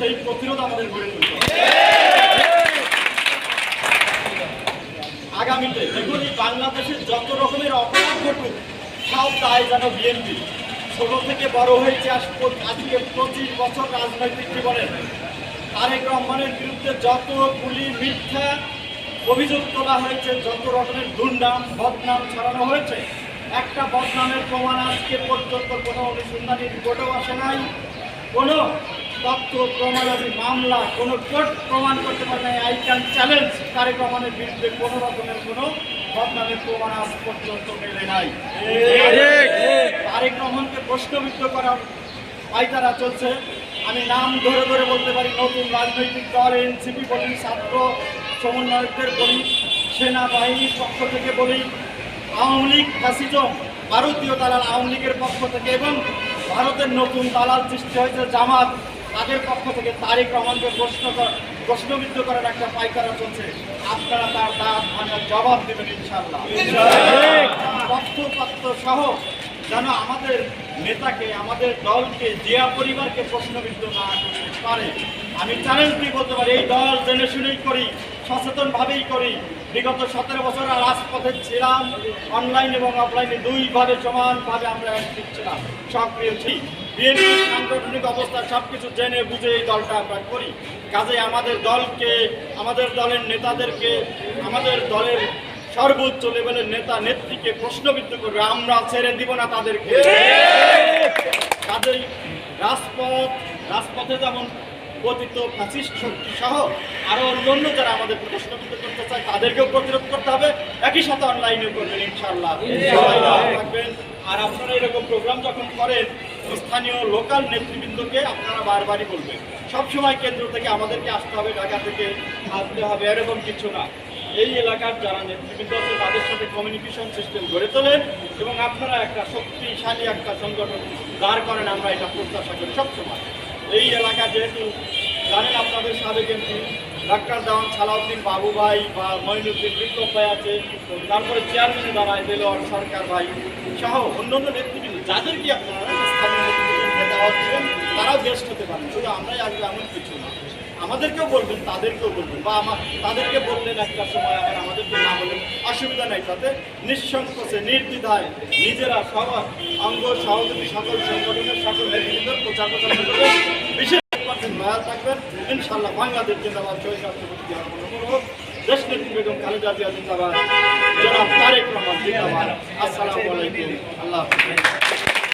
সেই প্রতিরোধ আমাদের গড়ে তুলতে আগামীতে দেখুন, এই বাংলাদেশের যত রকমের অপরাধ ঘটুক, সব দায় যেন বিএনপি ছোট থেকে বড় হয়েছে আজ আজকে পঁচিশ বছর রাজনৈতিক জীবনে। তারেক রহমানের বিরুদ্ধে যত গুলি, মিথ্যা অভিযোগ তোলা হয়েছে, যত রকমের দুর্নাম, বদনাম ছড়ানো হয়েছে, একটা বদনামের প্রমাণ আজকে পর্যন্ত কোনো অনুসন্ধানী রিপোর্টেও আসে নাই। কোনো তথ্য প্রমাণাদি মামলা, কোনো কোর্ট প্রমাণ করতে পারে নাই। আই ক্যান চ্যালেঞ্জ তারেক রহমানের বিরুদ্ধে কোনো রকমের কোনো প্রমাণ আজ পর্যন্ত মেলে নাই। তারেক রহমানকে প্রশ্নবিদ্ধ করার পাইতারা চলছে। আমি নাম ধরে ধরে বলতে পারি, নতুন রাজনৈতিক দল এনসিপি বলি, ছাত্র সমন্বয়কদের বলি সেনাবাহিনীর পক্ষ থেকে বলি, আওয়ামী লীগ, ফ্যাসিজম, ভারতীয় দালাল আওয়ামী লীগের পক্ষ থেকে এবং ভারতের নতুন দালাল সৃষ্টি হয়েছে জামাত। তাদের পক্ষ থেকে তারেক রহমানকে প্রশ্ন প্রশ্নবিদ্ধ করার একটা পাইকারা চলছে আপনারা তার দাঁত ভাঙার জবাব দেবেন ইনশাল্লাহ তথ্যপত্র সহ যেন আমাদের নেতাকে, আমাদের দলকে, জিয়া পরিবারকে প্রশ্নবিদ্ধ না করতে পারে। আমি চ্যালেঞ্জ দিয়ে বলতে পারি, এই দল জেনে শুনেই করি, সচেতনভাবেই করি। বিগত সতেরো বছর আর রাজপথে ছিলাম অনলাইন এবং অফলাইনে দুইভাবে সমানভাবে আমরা অ্যাক্টিভ ছিলাম। সক্রিয় ছি। বিএনপি সাংগঠনিক অবস্থা সব কিছু জেনে বুঝে এই দলটা আমরা করি। কাজে আমাদের দলকে আমাদের দলের নেতাদেরকে আমাদের দলের সর্বোচ্চ লেভেলের নেতা নেত্রীকে প্রশ্নবিদ্ধ করবে। আমরা ছেড়ে দিব না তাদেরকে। কাজেই রাজপথ রাজপথে যেমন পতিত ফ্যাসিস্ট শক্তি সহ আরও অন্যান্য যারা আমাদের প্রশ্নবিদ্ধ করতে চায় তাদেরকেও প্রতিরোধ করতে হবে। একই সাথে অনলাইনে করবেন ইনশাল্লাহ থাকবেন। আর আপনারা এরকম প্রোগ্রাম যখন করেন স্থানীয় লোকাল নেতৃবৃন্দকে আপনারা বারবারই বলবেন। সবসময় কেন্দ্র থেকে আমাদেরকে আসতে হবে, ঢাকা থেকে আসতে হবে, এরকম কিছু না। এই এলাকার যারা নেতৃবৃন্দ আছে, তাদের সাথে কমিউনিকেশন সিস্টেম গড়ে তোলেন এবং আপনারা একটা শক্তিশালী একটা সংগঠন দাঁড় করেন, আমরা এটা প্রত্যাশা করি সবসময়। এই এলাকা যেহেতু, জানেন আপনাদের সাবেক এমপি, ডাক্তার দেওয়ান সালাউদ্দিন বাবু ভাই বা মঈনুদ্দিন বিক্রম ভাই আছে, তারপরে চেয়ারম্যান দাঁড়ায় দেলোয়ার সরকার ভাই সহ অন্যান্য নেতৃবৃন্দ, যাদেরকে আপনারা নেতৃবৃন্দকে তারাও গেস্ট হতে পারেন শুধু আমরাই আসবে এমন কিছু না। আমাদেরকেও বলবেন, তাদেরকেও বলবেন বা আমার তাদেরকে বললেন একটা সময় আবার আমাদেরকে না বলেন অসুবিধা নেই তাতে। নিঃসংকোচে, নির্দ্বিধায় নিজেরা সবার অঙ্গ, সহযোগী সকল সংগঠনের সকল নেতৃবৃন্দ প্রচার প্রচার করবেন। বিশেষ পার্সেন্ট ভয়াল থাকবেন। ইনশাল্লাহ বাংলাদেশ জিন্দাবাদ শহীদ রাষ্ট্রপতি দেশ নেত্রী বেগম খালেদা জিয়া জিন্দাবাদ। জনাব তারেক রহমান জিন্দাবাদ। আসসালামু আলাইকুম। আল্লাহ হাফিজ।